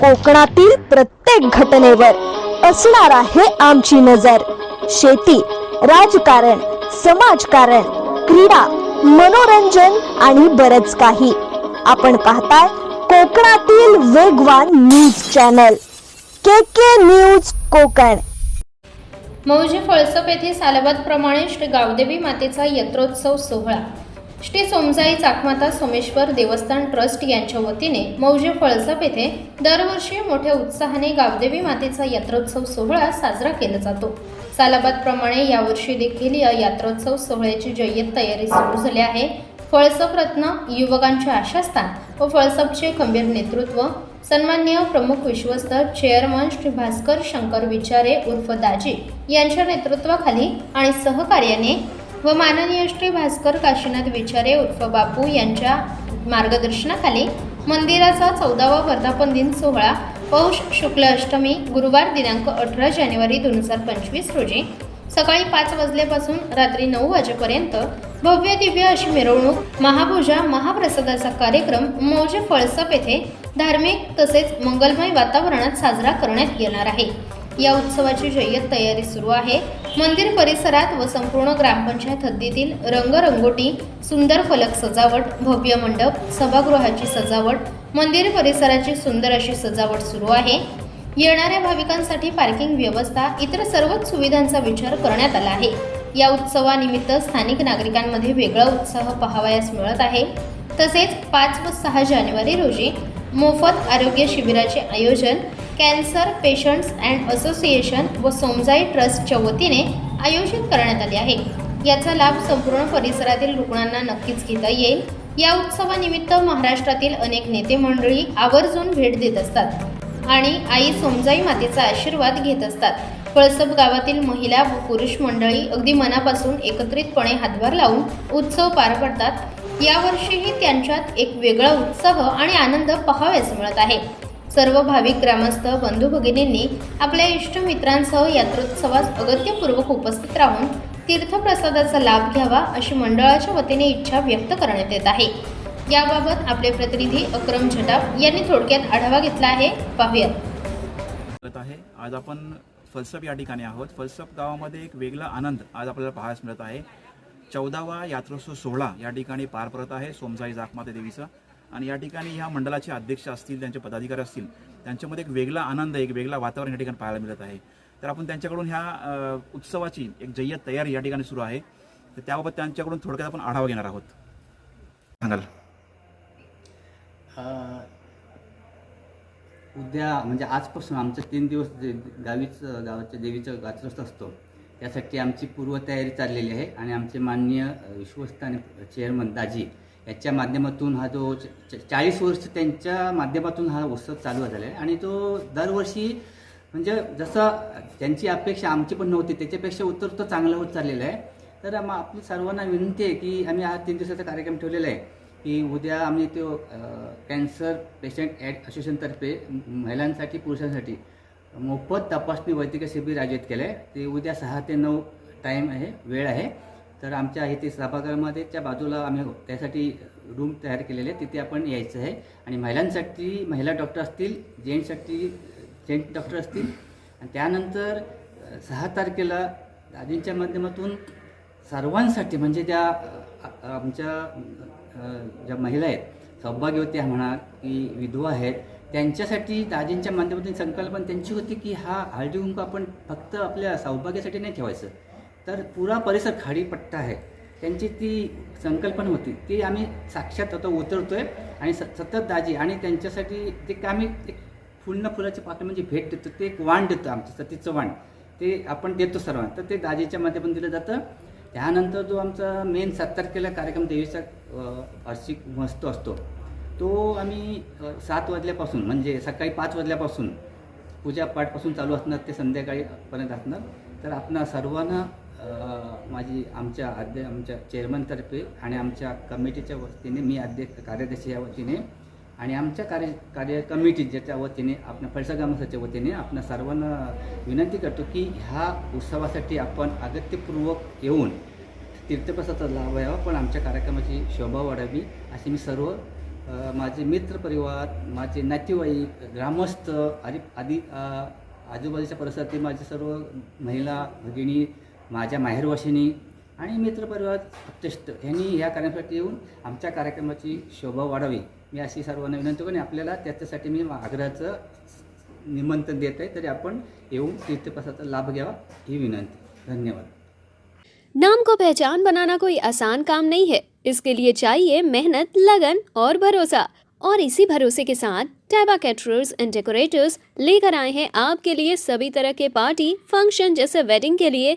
कोकणातील प्रत्येक घटनेवर असणार आहे आमची नजर. शेती राजकारण समाजकारण क्रीडा मनोरंजन आणि बरच काही. आपण पाहताय कोकणातील वेगवान news channel. K K news Konkan. मौजी फळसप येथे सालाबादप्रमाणे श्री गावदेवी मातेचा यत्रोत्सव सोहळा. श्री सोमजाई चाकमाता सोमेश्वर देवस्थान ट्रस्ट यांच्या वतीने मौजे फळसप येथे दरवर्षी मोठ्या उत्साहाने गावदेवी मातेचा यात्रोत्सव सोहळा साजरा केला जातो. सालाबादप्रमाणे यावर्षी देखील या यात्रोत्सव सोहळ्याची जय्यत तयारी सुरू झाली आहे. फळसप रत्न युवकांचे आशास्थान व फळसपचे खंबीर नेतृत्व सन्मान्य प्रमुख विश्वस्त चेअरमन श्री भास्कर शंकर विचारे उर्फ दाजी यांच्या नेतृत्वाखाली आणि सहकार्याने व माननीय श्री भास्कर काशीनाथ विचारे उर्फ बापू यांच्या मार्गदर्शनाखाली मंदिराचा चौदावा वर्धापन दिन सोहळा पौष शुक्ल अष्टमी गुरुवार दिनांक अठरा जानेवारी दोन हजार पंचवीस रोजी सकाळी पाच वाजल्यापासून रात्री नऊ वाजेपर्यंत भव्य दिव्य अशी मिरवणूक महापूजा महाप्रसादाचा कार्यक्रम मौजे फळसप येथे धार्मिक तसेच मंगलमय वातावरणात साजरा करण्यात येणार आहे. या उत्सवाची जय्यत तयारी सुरू आहे. मंदिर परिसरात व संपूर्ण ग्रामपंचायत हद्दीतील रंगरंगोटी सुंदर फलक सजावट भव्य मंडप सभागृहाची सजावट मंदिर परिसराची सुंदर अशी सजावट सुरू आहे. येणाऱ्या भाविकांसाठी पार्किंग व्यवस्था इतर सर्वच सुविधांचा विचार करण्यात आला आहे. या उत्सवानिमित्त स्थानिक नागरिकांमध्ये वेगळा उत्साह पाहावयास मिळत आहे. तसेच पाच व सहा जानेवारी रोजी मोफत आरोग्य शिबिराचे आयोजन कॅन्सर पेशंट्स अँड असोसिएशन व सोमजाई ट्रस्टच्या वतीने आयोजित करण्यात आले आहे. याचा लाभ संपूर्ण परिसरातील रुग्णांना नक्कीच घेता येईल. या उत्सवानिमित्त महाराष्ट्रातील अनेक नेते मंडळी आवर्जून भेट देत असतात आणि आई सोमजाई मातेचा आशीर्वाद घेत असतात. कळसब गावातील महिला व पुरुष मंडळी अगदी मनापासून एकत्रितपणे हातभार लावून उत्सव पार पडतात. यावर्षीही त्यांच्यात एक वेगळा उत्साह आणि आनंद पहावयास मिळत आहे. सर्व भाविक ग्रामस्थ बंधू भगिनींनी आपल्या इष्टमित्रांसह यात्रोत्सवास अगत्यपूर्वक उपस्थित राहून तीर्थप्रसादाचा लाभ घ्यावा अशी मंडळाच्या वतीने इच्छा व्यक्त करण्यात येत आहे. याबाबत आपले प्रतिनिधी अक्रम झटाप यांनी थोडक्यात आढावा घेतला आहे. पाहूयात. आहे. आज आपण फलसप या ठिकाणी आहोत. फलसप गावामध्ये एक वेगळा आनंद आज आपल्याला पाहायला मिळत आहे. चौदावा यात्रोत्सव सोहळा या ठिकाणी पार पडत आहे. सोमसाई जाकमाते देवीचा. आणि या ठिकाणी ह्या मंडळाचे अध्यक्ष असतील त्यांचे पदाधिकारी असतील त्यांच्यामध्ये एक वेगळा आनंद एक वेगळा वातावरण या ठिकाणी पाहायला मिळत आहे. तर आपण त्यांच्याकडून ह्या उत्सवाची एक जय्यत तयारी या ठिकाणी सुरू आहे. तर त्याबाबत त्यांच्याकडून थोडक्यात आपण आढावा घेणार आहोत. सांगाल. उद्या म्हणजे आजपासून आमचं तीन दिवस दे गावीच गावाच्या देवीचं गात्रस्थ असतो त्यासाठी आमची पूर्वतयारी चाललेली आहे आणि आमचे माननीय विश्वस्त आणि चेअरमन दाजी याच्या माध्यमातून हा जो च- च- चाळीस वर्ष त्यांच्या माध्यमातून हा उत्सव चालू झाला आहे. आणि तो दरवर्षी म्हणजे जसं त्यांची अपेक्षा आमची पण नव्हती त्याच्यापेक्षा उत्तर तो चांगला होत चाललेला आहे. तर मग आपली सर्वांना विनंती आहे की आम्ही हा तीन दिवसाचा कार्यक्रम ठेवलेला आहे की उद्या आम्ही तो कॅन्सर पेशंट ॲड असोसिएशनतर्फे महिलांसाठी पुरुषांसाठी मोफत तपासणी वैद्यकीय शिबिर आयोजित केलं आहे. ते उद्या सहा ते नऊ टाईम आहे वेळ आहे. तर आमच्या इथे सभागृहामध्ये त्या बाजूला आम्ही हो, त्यासाठी रूम तयार केलेले आहे तिथे आपण यायचं आहे. आणि महिलांसाठी महिला डॉक्टर असतील जेंट्ससाठी जेंट डॉक्टर असतील. आणि त्यानंतर सहा तारखेला दादींच्या माध्यमातून सर्वांसाठी म्हणजे ज्या आमच्या ज्या महिला आहेत सौभाग्यवती म्हणा की विधवा आहेत त्यांच्यासाठी दाजींच्या माध्यमातून संकल्पना त्यांची होती की हा हळदी कुंकू आपण फक्त आपल्या सौभाग्यासाठी नाही ठेवायचं. तर पुरा परिसर खाडीपट्टा आहे. त्यांची ती संकल्पना होती. ती आम्ही साक्षात आता उतरतो आहे आणि स सतत दाजी आणि त्यांच्यासाठी ते आम्ही एक फुलनं फुलाचे पाकळी म्हणजे भेट देतो. ते एक वाण देतो आमचं सतीचं वाण. ते आपण देतो सर्वांना. तर ते दाजीच्या माध्यमातून दिलं जातं. त्यानंतर जो आमचा मेन सात तारखेला कार्यक्रम देवीचा वार्षिक मस्त असतो तो आम्ही सात वाजल्यापासून म्हणजे सकाळी पाच वाजल्यापासून पूजापाठपासून चालू असणार ते संध्याकाळीपर्यंत असणार. तर आपणा सर्वांना माझी आमच्या अध्य आमच्या चेअरमनतर्फे आणि आमच्या कमिटीच्या वतीने मी अध्यक्ष कार्यदर्शी या वतीने आणि आमच्या कार्य कार्य कमिटी ज्याच्या वतीने आपण फळसा ग्रामस्थाच्या वतीने आपण सर्वांना विनंती करतो की ह्या उत्सवासाठी आपण अगत्यपूर्वक येऊन तीर्थप्रसादाचा लाभ घ्यावा पण आमच्या कार्यक्रमाची शोभा वाढावी अशी मी सर्व माझे मित्रपरिवार माझे नातेवाईक ग्रामस्थ आदी आदी आजूबाजूच्या परिसरातील माझे सर्व महिला भगिनी माझ्या माहेरवाशिनी आणि मित्रपरिवार अप्तेष्ट यांनी या कार्यक्रमासाठी येऊन आमच्या कार्यक्रमाची शोभा वाढावी. मी अशी सर्वांना विनंती करून आपल्याला त्याच्यासाठी मी आग्रहाचं निमंत्रण देत आहे. तरी आपण येऊन तीर्थप्रसादाचा लाभ घ्यावा ही विनंती. धन्यवाद. नाम को पहचान बनाना कोई आसान काम नहीं है। इसके लिए चाहिए मेहनत लगन और भरोसा। और इसी भरोसे के साथ टैबा कैटरर्स एंड डेकोरेटर्स लेकर आए हैं आपके लिए सभी तरह के पार्टी फंक्शन जैसे वेडिंग के लिए